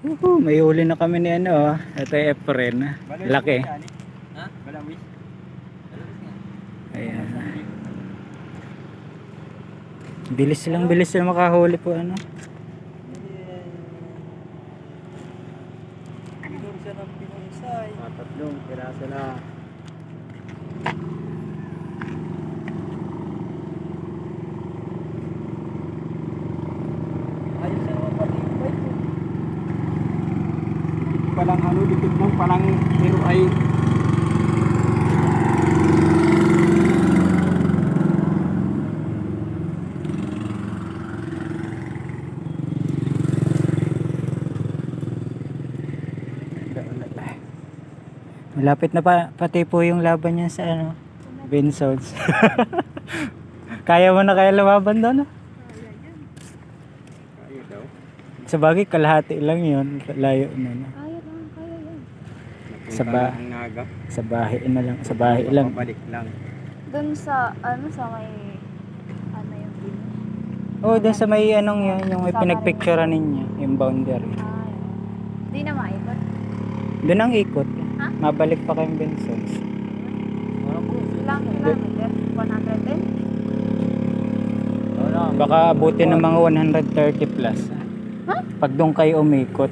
Woohoo, may huli na kami ni ano, ah. Ito yung Efren. Laki. Ha? Balawis. Ayan. Bilis lang, bilis lang makahuli po ano. Pinunsay. Tatlong piraso na. Palang ano, dikit lang palang pero ay Malapit na pa, pati po yung laban niya sa ano, Bensons. kaya mo na kaya lumaban doon? ah? Ayun daw. Sa bagay, kalahati lang yun. Layo na. no? Kaya lang, kaya yan. Sa Napunta ba- na ang naga. Sa bahay na lang. Sa bahay lang. Pabalik lang. Doon sa, ano, sa may, ano yung? Oo, oh, dun sa may anong yun, yung may pinagpicturean ninyo, yung boundary. Ah, yun. Di na maikot. Doon ang ikot. Ha? Mabalik pa kayong Bensons. Ilang kilometer? 110? Wala. Baka abutin ng mga 130 plus. Ha? Pag doon kayo umikot.